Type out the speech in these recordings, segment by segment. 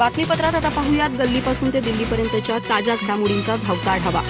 बातमीपत्रात आता पाहूयात. गल्लीपासून ते दिल्लीपर्यंतच्या ताज्या घडामोडींचा धावता आढावा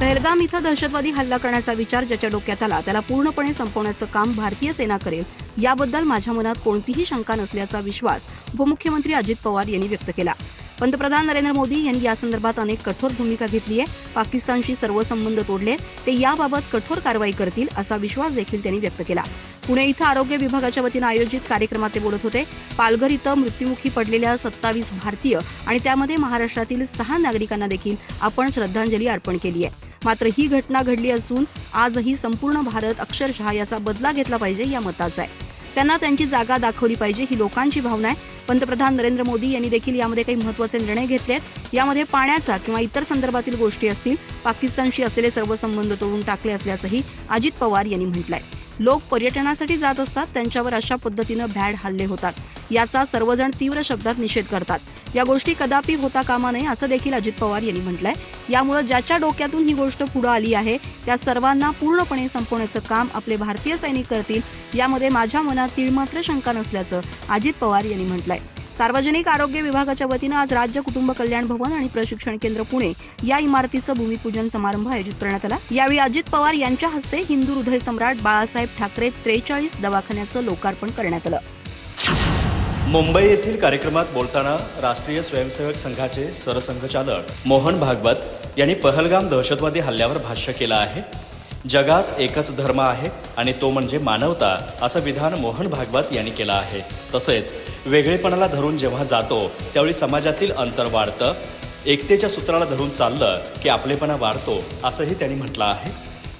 पहलगाम इथं दहशतवादी हल्ला करण्याचा विचार ज्याच्या डोक्यात आला त्याला पूर्णपणे संपवण्याचं काम भारतीय सेना करेल. याबद्दल माझ्या मनात कोणतीही शंका नसल्याचा विश्वास उपमुख्यमंत्री अजित पवार यांनी व्यक्त केला. पंतप्रधान नरेंद्र मोदी यांनी यासंदर्भात अनेक कठोर भूमिका घेतली आहे. पाकिस्तानशी सर्व संबंध तोडले ते याबाबत कठोर कारवाई करतील असा विश्वास देखील त्यांनी व्यक्त केला. पुणे इथं आरोग्य विभागाच्या वतीनं आयोजित कार्यक्रमात ते बोलत होते. पालघर इथं मृत्युमुखी पडलेल्या सत्तावीस भारतीय आणि त्यामध्ये महाराष्ट्रातील सहा नागरिकांना देखील आपण श्रद्धांजली अर्पण केली आहे. मात्र ही घटना घडली असून आजही संपूर्ण भारत अक्षरशः याचा बदला घेतला पाहिजे या मताचा आहे. त्यांना त्यांची जागा दाखवली पाहिजे ही लोकांची भावना आहे. पंतप्रधान नरेंद्र मोदी यांनी देखील यामध्ये काही महत्त्वाचे निर्णय घेतले आहेत. यामध्ये पाण्याचा किंवा इतर संदर्भातील गोष्टी असतील पाकिस्तानशी असलेले सर्व संबंध तोडून टाकले असल्याचंही अजित पवार यांनी म्हटलंय. लोक पर्यटनासाठी जात असतात त्यांच्यावर अशा पद्धतीनं भॅड हल्ले होतात. याचा सर्वजण तीव्र शब्दात निषेध करतात. या गोष्टी कदापि होता कामा नये असं देखील अजित पवार यांनी म्हटलंय. यामुळे ज्याच्या डोक्यातून ही गोष्ट पुढे आली आहे त्या सर्वांना पूर्णपणे संपवण्याचं काम आपले भारतीय सैनिक करतील यामध्ये माझ्या मनात तीळमात्र शंका नसल्याचं अजित पवार यांनी म्हटलंय. सार्वजनिक आरोग्य विभागाच्या वतीनं आज राज्य कुटुंब कल्याण भवन आणि प्रशिक्षण केंद्र पुणे या इमारतीचं भूमिपूजन समारंभ आयोजित करण्यात आला. यावेळी अजित पवार यांच्या हस्ते हिंदू हृदय सम्राट बाळासाहेब ठाकरे त्रेचाळीस दवाखान्याचं लोकार्पण करण्यात आलं. मुंबई येथील कार्यक्रमात बोलताना राष्ट्रीय स्वयंसेवक संघाचे सरसंघचालक मोहन भागवत यांनी पहलगाम दहशतवादी हल्ल्यावर भाष्य केलं आहे. जगात एकच धर्म आहे आणि तो म्हणजे मानवता असं विधान मोहन भागवत यांनी केलं आहे. तसेच वेगळेपणाला धरून जेव्हा जातो त्यावेळी समाजातील अंतर वाढतं एकतेच्या सूत्राला धरून चाललं की आपलेपणा वाढतो असंही त्यांनी म्हटलं आहे.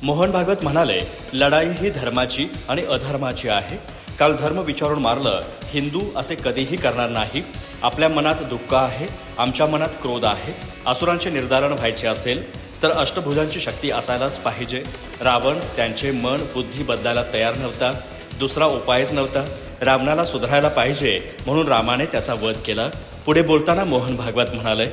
मोहन भागवत म्हणाले लढाई ही धर्माची आणि अधर्माची आहे. काल धर्म विचारून मारलं हिंदू असे कधीही करणार नाही. आपल्या मनात दुःख आहे आमच्या मनात क्रोध आहे. असुरांचे निर्धारण व्हायचे असेल तर अष्टभुजांची शक्ती असायलाच पाहिजे. रावण त्यांचे मन बुद्धी बदलायला तयार नव्हता. दुसरा उपायच नव्हता. रावणाला सुधारायला पाहिजे म्हणून रामाने त्याचा वध केला. पुढे बोलताना मोहन भागवत म्हणाले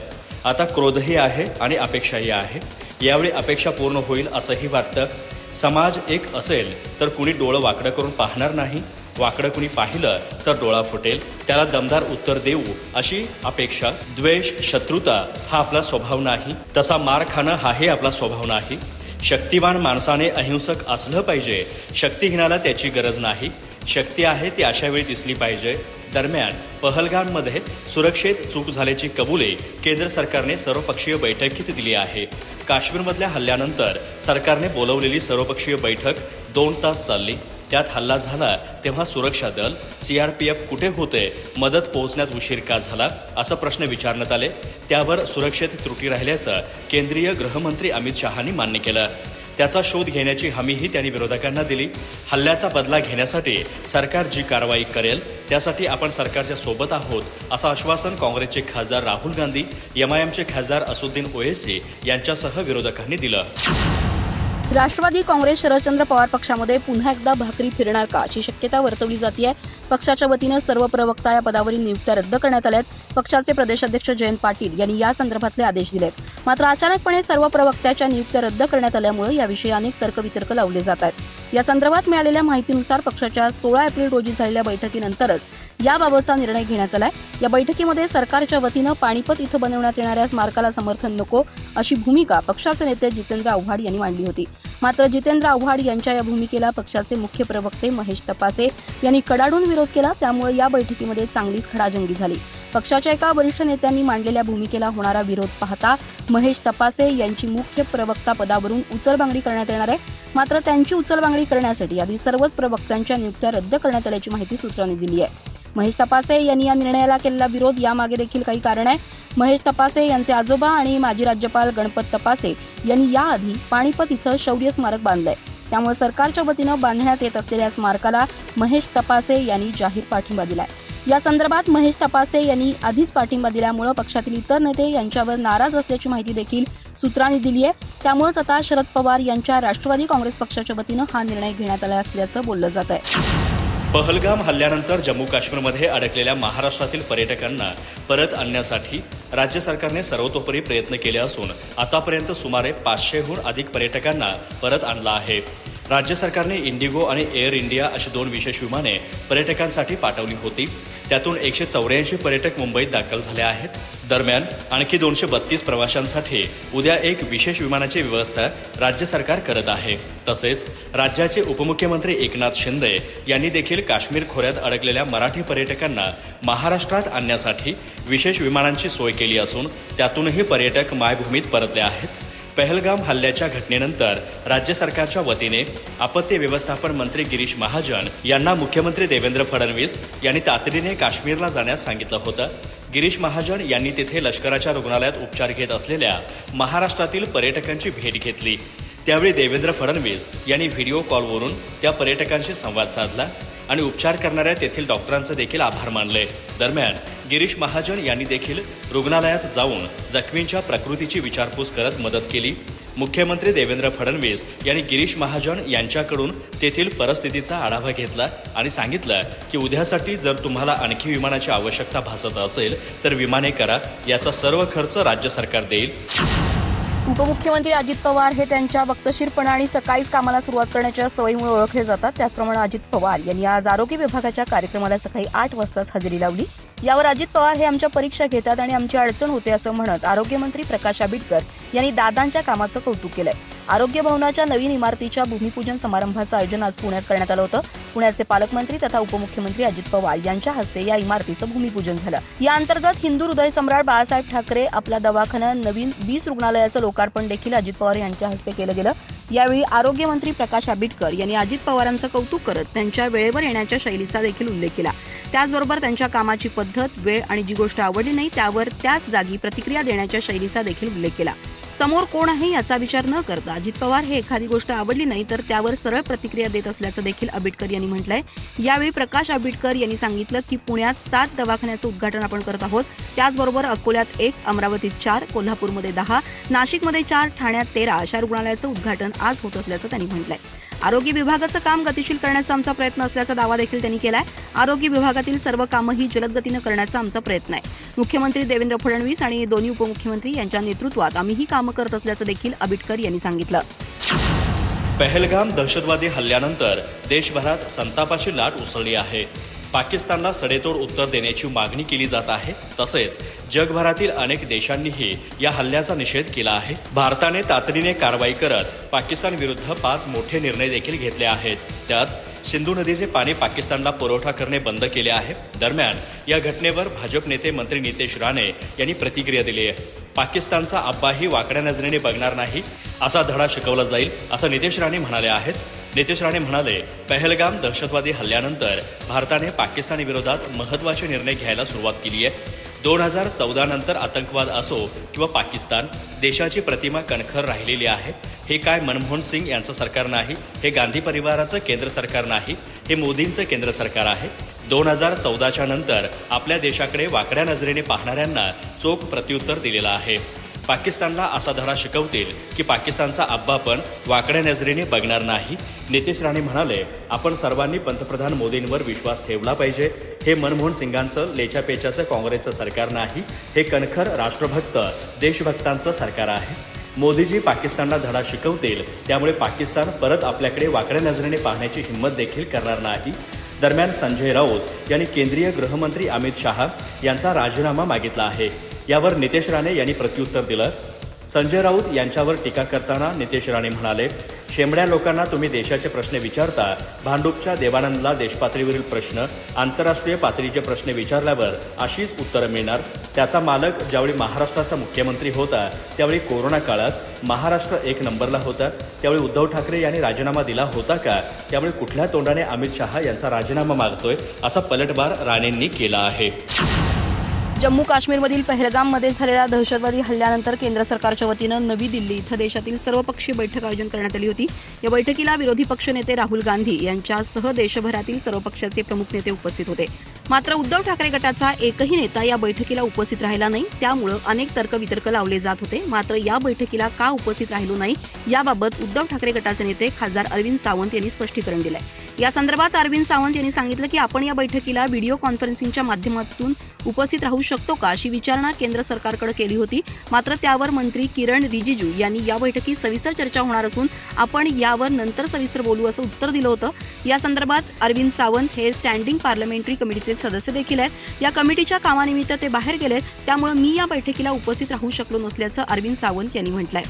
आता क्रोधही आहे आणि अपेक्षाही आहे. यावेळी अपेक्षा पूर्ण होईल असंही वाटतं. समाज एक असेल तर कुणी डोळं वाकडं करून पाहणार नाही. वाकडं कुणी पाहिलं तर डोळा फुटेल. त्याला दमदार उत्तर देऊ अशी अपेक्षा. द्वेष शत्रुता हा आपला स्वभाव नाही. तसा मार खाणं हाही आपला स्वभाव नाही. शक्तिवान माणसाने अहिंसक असलं पाहिजे. शक्तिहीनाला त्याची गरज नाही. शक्ती आहे ती अशा वेळी दिसली पाहिजे. दरम्यान पहलगाममध्ये सुरक्षेत चूक झाल्याची कबुले केंद्र सरकारने सर्वपक्षीय बैठकीत दिली आहे. काश्मीरमधल्या हल्ल्यानंतर सरकारने बोलवलेली सर्वपक्षीय बैठक दोन तास चालली. त्यात हल्ला झाला तेव्हा सुरक्षा दल सीआरपीएफ कुठे होते मदत पोहोचण्यात उशीर का झाला असा प्रश्न विचारण्यात आले. त्यावर सुरक्षेत त्रुटी राहिल्याचं केंद्रीय गृहमंत्री अमित शहानी मान्य केलं. त्याचा शोध घेण्याची हमीही त्यांनी विरोधकांना दिली. हल्ल्याचा बदला घेण्यासाठी सरकार जी कारवाई करेल त्यासाठी आपण सरकारच्या सोबत आहोत असं आश्वासन काँग्रेसचे खासदार राहुल गांधी एमआयएमचे खासदार असुद्दीन ओवेसी यांच्यासह विरोधकांनी दिलं. राष्ट्रवादी काँग्रेस शरदचंद्र पवार पक्षामध्ये पुन्हा एकदा भाकरी फिरणार का? अशी शक्यता वर्तवली जाते आहे पक्षाच्या वतीनं सर्व प्रवक्ता या पदावरील नियुक्त्या रद्द करण्यात आल्या आहेत पक्षाचे प्रदेशाध्यक्ष जयंत पाटील यांनी या संदर्भातले आदेश दिले आहेत मात्र अचानकपणे सर्व प्रवक्त्याच्या नियुक्त्या रद्द करण्यात आल्यामुळे याविषयी अनेक तर्कवितर्क लावले जात आहेत. या संदर्भात मिळालेल्या माहितीनुसार पक्षाच्या सोळा एप्रिल रोजी झालेल्या बैठकीनंतरच याबाबतचा निर्णय घेण्यात आलाय. या बैठकीमध्ये सरकारच्या वतीनं पाणीपत इथं बनवण्यात येणाऱ्या स्मारकाला समर्थन नको अशी भूमिका पक्षाचे नेते जितेंद्र आव्हाड यांनी मांडली होती. मात्र जितेंद्र आव्हाड यांच्या या भूमिकेला पक्षाचे मुख्य प्रवक्ते महेश तपासे यांनी कडाडून विरोध केला त्यामुळे या बैठकीमध्ये चांगलीच खडाजंगी झाली. पक्षाच्या एका वरिष्ठ नेत्यांनी मांडलेल्या भूमिकेला होणारा विरोध पाहता महेश तपासे यांची मुख्य प्रवक्ता पदावरून उचलबांगडी करण्यात येणार आहे. मात्र त्यांची उचलबांगडी करण्यासाठी आधी सर्वच प्रवक्त्यांच्या नियुक्त्या रद्द करण्यात आल्याची माहिती सूत्रांनी दिली आहे. महेश तपासे यांनी या निर्णयाला केलेला विरोध यामागे देखील काही कारण आहे. महेश तपासे यांचे आजोबा आणि माजी राज्यपाल गणपत तपासे यांनी याआधी पाणीपत इथं शौर्य स्मारक बांधलंय. त्यामुळे सरकारच्या वतीनं बांधण्यात येत असलेल्या स्मारकाला महेश तपासे यांनी जाहीर पाठिंबा दिलाय. या संदर्भात महेश तपासे यांनी आधीच पाठिंबा दिल्यामुळे पक्षातील इतर नेते यांच्यावर नाराज असल्याची माहिती देखील सूत्रांनी दिली आहे. त्यामुळेच आता शरद पवार यांच्या राष्ट्रवादी काँग्रेस पक्षाच्या वतीनं हा निर्णय घेण्यात आला असल्याचं बोललं जात आहे. पहलगाम हल्ल्यानंतर जम्मू काश्मीरमध्ये अडकलेल्या महाराष्ट्रातील पर्यटकांना परत आणण्यासाठी राज्य सरकारने सर्वतोपरी प्रयत्न केले असून आतापर्यंत सुमारे पाचशेहून अधिक पर्यटकांना परत आणलं आहे. राज्य सरकारने इंडिगो आणि एअर इंडिया अशी दोन विशेष विमाने पर्यटकांसाठी पाठवली होती. त्यातून एकशे चौऱ्याऐंशी पर्यटक मुंबईत दाखल झाले आहेत. दरम्यान आणखी दोनशे बत्तीस प्रवाशांसाठी उद्या एक विशेष विमानाची व्यवस्था राज्य सरकार करत आहे. तसेच राज्याचे उपमुख्यमंत्री एकनाथ शिंदे यांनी देखील काश्मीर खोऱ्यात अडकलेल्या मराठी पर्यटकांना महाराष्ट्रात आणण्यासाठी विशेष विमानांची सोय केली असून त्यातूनही पर्यटक मायभूमीत परतले आहेत. पहलगाम हल्ल्याच्या घटनेनंतर राज्य सरकारच्या वतीने आपत्ती व्यवस्थापन मंत्री गिरीश महाजन यांना मुख्यमंत्री देवेंद्र फडणवीस यांनी तातडीने काश्मीरला जाण्यास सांगितलं होतं. गिरीश महाजन यांनी तिथे लष्कराच्या रुग्णालयात उपचार घेत असलेल्या महाराष्ट्रातील पर्यटकांची भेट घेतली. त्यावेळी देवेंद्र फडणवीस यांनी व्हिडिओ कॉलवरून त्या पर्यटकांशी संवाद साधला आणि उपचार करणाऱ्या तेथील डॉक्टरांचे देखील आभार मानले. दरम्यान गिरीश महाजन यांनी देखील रुग्णालयात जाऊन जखमींच्या प्रकृतीची विचारपूस करत मदत केली. मुख्यमंत्री देवेंद्र फडणवीस यांनी गिरीश महाजन यांच्याकडून तेथील परिस्थितीचा आढावा घेतला आणि सांगितलं की उद्यासाठी जर तुम्हाला आणखी विमानाची आवश्यकता भासत असेल तर विमाने करा. याचा सर्व खर्च राज्य सरकार देईल. उपमुख्यमंत्री अजित पवार हे त्यांच्या वक्तशीरपणा आणि सकाळीच कामाला सुरुवात करण्याच्या सवयीमुळे ओळखले जातात. त्याचप्रमाणे अजित पवार यांनी आज आरोग्य विभागाच्या कार्यक्रमाला सकाळी आठ वाजताच हजेरी लावली. यावर अजित पवार हे आमच्या परीक्षा घेतात आणि आमची अडचण होते असं म्हणत आरोग्यमंत्री प्रकाश आंबेडकर यांनी दादांच्या कामाचं कौतुक केलंय. आरोग्य भवनाच्या नवीन इमारतीच्या भूमिपूजन समारंभाचं आयोजन आज पुण्यात करण्यात आलं होतं. पुण्याचे पालकमंत्री तथा उपमुख्यमंत्री अजित पवार यांच्या हस्ते या इमारतीचं भूमिपूजन झालं. या अंतर्गत हिंदू हृदय सम्राट बाळासाहेब ठाकरे आपला दवाखाना नवीन वीस रुग्णालयाचं लोकार्पण देखील अजित पवार यांच्या हस्ते केलं गेलं. यावेळी आरोग्यमंत्री प्रकाश आंबेडकर यांनी अजित पवारांचं कौतुक करत त्यांच्या वेळेवर येण्याच्या शैलीचा देखील उल्लेख केला. त्याचबरोबर त्यांच्या कामाची पद्धत वेळ आणि जी गोष्ट आवडली नाही त्यावर त्याच जागी प्रतिक्रिया देण्याच्या शैलीचा देखील उल्लेख केला. समोर कोण आहे याचा विचार न करता अजित पवार हे एखादी गोष्ट आवडली नाही तर त्यावर सरळ प्रतिक्रिया देत असल्याचं देखील आंबेडकर यांनी म्हटलंय. यावेळी प्रकाश आंबेडकर यांनी सांगितलं की पुण्यात सात दवाखान्याचं उद्घाटन आपण करत आहोत. त्याचबरोबर अकोल्यात एक अमरावतीत चार कोल्हापूरमध्ये दहा नाशिकमध्ये चार ठाण्यात तेरा अशा रुग्णालयाचं उद्घाटन आज होत असल्याचं त्यांनी म्हटलंय. आरोग्य विभागाचं काम गतिशील करण्याचा आमचा प्रयत्न असल्याचा दावा देखील त्यांनी केलाय. आरोग्य विभागातील सर्व कामंही जलद गतीनं करण्याचा आमचा प्रयत्न आहे. मुख्यमंत्री देवेंद्र फडणवीस आणि दोन्ही उपमुख्यमंत्री यांच्या नेतृत्वात आम्ही ही कामं करत असल्याचं देखील आबिटकर यांनी सांगितलं. पहलगाम दहशतवादी हल्ल्यानंतर देशभरात संतापाची लाट उसळली आहे. पाकिस्तानला सडेतोड उत्तर देण्याची मागणी केली जात आहे. तसेच जगभरातील अनेक देशांनीही या हल्ल्याचा निषेध केला आहे. भारताने तातडीने कारवाई करत पाकिस्तान विरुद्ध पाच मोठे निर्णय देखील घेतले आहेत. त्यात सिंधू नदीचे पाणी पाकिस्तानला पुरवठा करणे बंद केले आहे. दरम्यान या घटनेवर भाजप नेते मंत्री नितेश राणे यांनी प्रतिक्रिया दिली आहे. पाकिस्तानचा अब्बाही वाकड्या नजरेने बघणार नाही असा धडा शिकवला जाईल असं नितेश राणे म्हणाले आहेत. नितेश राणे म्हणाले पहलगाम दहशतवादी हल्ल्यानंतर भारताने पाकिस्तानी विरोधात महत्त्वाचे निर्णय घ्यायला सुरुवात केली आहे. दोन हजार चौदा नंतर आतंकवाद असो किंवा पाकिस्तान देशाची प्रतिमा कणखर राहिलेली आहे. हे काय मनमोहन सिंग यांचं सरकार नाही? हे गांधी परिवाराचं केंद्र सरकार नाही? हे मोदींचं केंद्र सरकार आहे? दोन हजार चौदाच्या नंतर आपल्या देशाकडे वाकड्या नजरेने पाहणाऱ्यांना चोख प्रत्युत्तर दिलेलं आहे. पाकिस्तानला असा धडा शिकवतील की पाकिस्तानचा अब्बा पण वाकड्या नजरेने बघणार नाही. नितेश राणे म्हणाले आपण सर्वांनी पंतप्रधान मोदींवर विश्वास ठेवला पाहिजे. हे मनमोहन सिंगांचं लेच्यापेच्याचं काँग्रेसचं सरकार नाही. हे कणखर राष्ट्रभक्त देशभक्तांचं सरकार आहे. मोदीजी पाकिस्तानला धडा शिकवतील. त्यामुळे पाकिस्तान परत आपल्याकडे वाकड्या नजरेने पाहण्याची हिंमत देखील करणार नाही. दरम्यान संजय राऊत यांनी केंद्रीय गृहमंत्री अमित शहा यांचा राजीनामा मागितला आहे. यावर नितेश राणे यांनी प्रत्युत्तर दिलं. संजय राऊत यांच्यावर टीका करताना नितेश राणे म्हणाले शेंबड्या लोकांना तुम्ही देशाचे प्रश्न विचारता भांडूपच्या देवानंदला देशपातळीवरील प्रश्न आंतरराष्ट्रीय पातळीचे प्रश्न विचारल्यावर अशीच उत्तरं मिळणार. त्याचा मालक ज्यावेळी महाराष्ट्राचा मुख्यमंत्री होता त्यावेळी कोरोना काळात महाराष्ट्र एक नंबरला होता. त्यावेळी उद्धव ठाकरे यांनी राजीनामा दिला होता का? त्यामुळे कुठल्या तोंडाने अमित शहा यांचा राजीनामा मागतोय? असा पलटवार राणेंनी केला आहे. जम्मू काश्मीरमधील पहलगाममध्ये झालेल्या दहशतवादी हल्ल्यानंतर केंद्र सरकारच्या वतीनं नवी दिल्ली इथं देशातील सर्वपक्षीय बैठक आयोजन करण्यात आली होती. या बैठकीला विरोधी पक्षनेते राहुल गांधी यांच्यासह देशभरातील सर्व पक्षाचे प्रमुख नेते उपस्थित होते. मात्र उद्धव ठाकरे गटाचा एकही नेता या बैठकीला उपस्थित राहिला नाही. त्यामुळं अनेक तर्कवितर्क लावले जात होते. मात्र या बैठकीला का उपस्थित राहिलो नाही याबाबत उद्धव ठाकरे गटाचे नेते खासदार अरविंद सावंत यांनी स्पष्टीकरण दिलं आहे या संदर्भात अरविंद सावंत यांनी सांगितलं की आपण या बैठकीला व्हिडिओ कॉन्फरन्सिंगच्या माध्यमातून उपस्थित राहू शकतो का अशी विचारणा केंद्र सरकारकडे केली होती. मात्र त्यावर मंत्री किरण रिजिजू यांनी या बैठकीत सविस्तर चर्चा होणार असून आपण यावर नंतर सविस्तर बोलू असं उत्तर दिलं होतं. या संदर्भात अरविंद सावंत हे स्टँडिंग पार्लमेंटरी कमिटीचे सदस्य देखील आहेत. या कमिटीच्या कामानिमित्त ते बाहेर गेले त्यामुळे मी या बैठकीला उपस्थित राहू शकलो नसल्याचं अरविंद सावंत यांनी म्हटलंय.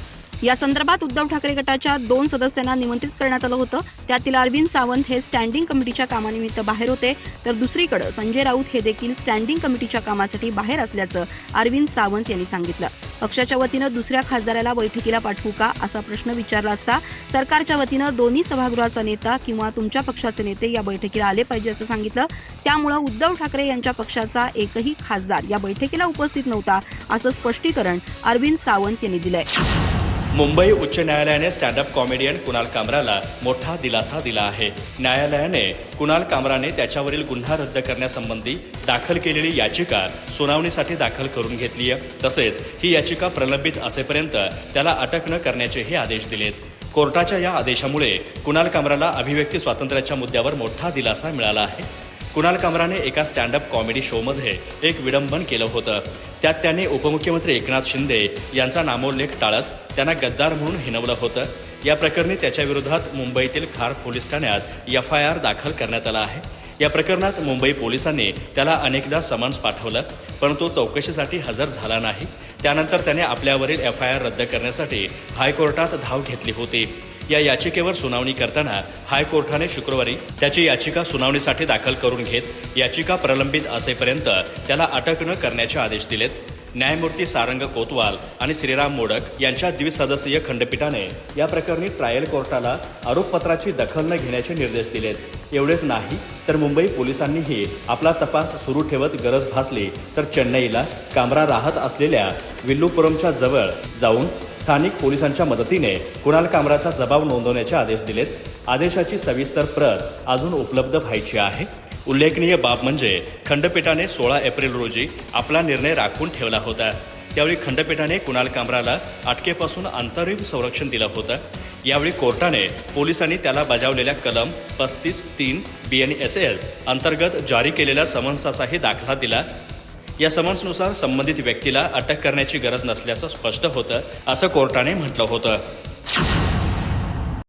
या संदर्भात उद्धव ठाकरे गटाच्या दोन सदस्यांना निमंत्रित करण्यात आलं होतं. त्यातील अरविंद सावंत हे स्टँडिंग कमिटीच्या कामानिमित्त बाहेर होते. तर दुसरीकडे संजय राऊत हे देखील स्टँडिंग कमिटीच्या कामासाठी बाहेर असल्याचं अरविंद सावंत यांनी सांगितलं. पक्षाच्या वतीनं दुसऱ्या खासदाराला बैठकीला पाठवू का असा प्रश्न विचारला असता सरकारच्या वतीनं दोन्ही सभागृहाचा नेता किंवा तुमच्या पक्षाचे नेते या बैठकीला आले पाहिजे असं सांगितलं. त्यामुळं उद्धव ठाकरे यांच्या पक्षाचा एकही खासदार या बैठकीला उपस्थित नव्हता असं स्पष्टीकरण अरविंद सावंत यांनी दिलंय. मुंबई उच्च न्यायालयाने स्टँडअप कॉमेडियन कुणाल कामराला मोठा दिलासा दिला आहे. न्यायालयाने कुणाल कामराने त्याच्यावरील गुन्हा रद्द करण्यासंबंधी दाखल केलेली याचिका सुनावणीसाठी दाखल करून घेतली आहे. तसेच ही याचिका प्रलंबित असेपर्यंत त्याला अटक न करण्याचेही आदेश दिलेत. कोर्टाच्या या आदेशामुळे कुणाल कामराला अभिव्यक्ती स्वातंत्र्याच्या मुद्द्यावर मोठा दिलासा मिळाला आहे. कुणाल कामराने एका स्टँडअप कॉमेडी शोमध्ये एक विडंबन केलं होतं. त्यात त्याने उपमुख्यमंत्री एकनाथ शिंदे यांचा नामोल्लेख टाळत त्यांना गद्दार म्हणून हिनवलं होतं. या प्रकरणी त्याच्याविरोधात मुंबईतील खार पोलीस ठाण्यात एफ आय आर दाखल करण्यात आला आहे. या प्रकरणात मुंबई पोलिसांनी त्याला अनेकदा समन्स पाठवलं पण तो चौकशीसाठी हजर झाला नाही. त्यानंतर त्याने आपल्यावरील एफ आय आर रद्द करण्यासाठी हायकोर्टात धाव घेतली होती. या याचिकेवर सुनावणी करताना हायकोर्टाने शुक्रवारी त्याची याचिका सुनावणीसाठी दाखल करून घेत याचिका प्रलंबित असेपर्यंत त्याला अटक न करण्याचे आदेश दिलेत. न्यायमूर्ती सारंग कोतवाल आणि श्रीराम मोडक यांच्या द्विसदस्यीय खंडपीठाने या प्रकरणी ट्रायल कोर्टाला आरोपपत्राची दखल न घेण्याचे निर्देश दिलेत. एवढेच नाही तर मुंबई पोलिसांनीही आपला तपास सुरू ठेवत गरज भासली तर चेन्नईला कामरा राहत असलेल्या विल्लुपुरमच्या जवळ जाऊन स्थानिक पोलिसांच्या मदतीने कुणाल कामराचा जबाब नोंदवण्याचे आदेश दिलेत. आदेशाची सविस्तर प्रत अजून उपलब्ध व्हायची आहे. उल्लेखनीय बाब म्हणजे खंडपीठाने सोळा एप्रिल रोजी आपला निर्णय राखून ठेवला होता. त्यावेळी खंडपीठाने कुणाल कामराला अटकेपासून अंतरिम संरक्षण दिलं होतं. यावेळी कोर्टाने पोलिसांनी त्याला बजावलेल्या कलम पस्तीस तीन बी एन एस एस अंतर्गत जारी केलेल्या समन्साचाही दाखला दिला. या समन्सनुसार संबंधित व्यक्तीला अटक करण्याची गरज नसल्याचं स्पष्ट होतं असं कोर्टाने म्हटलं होतं.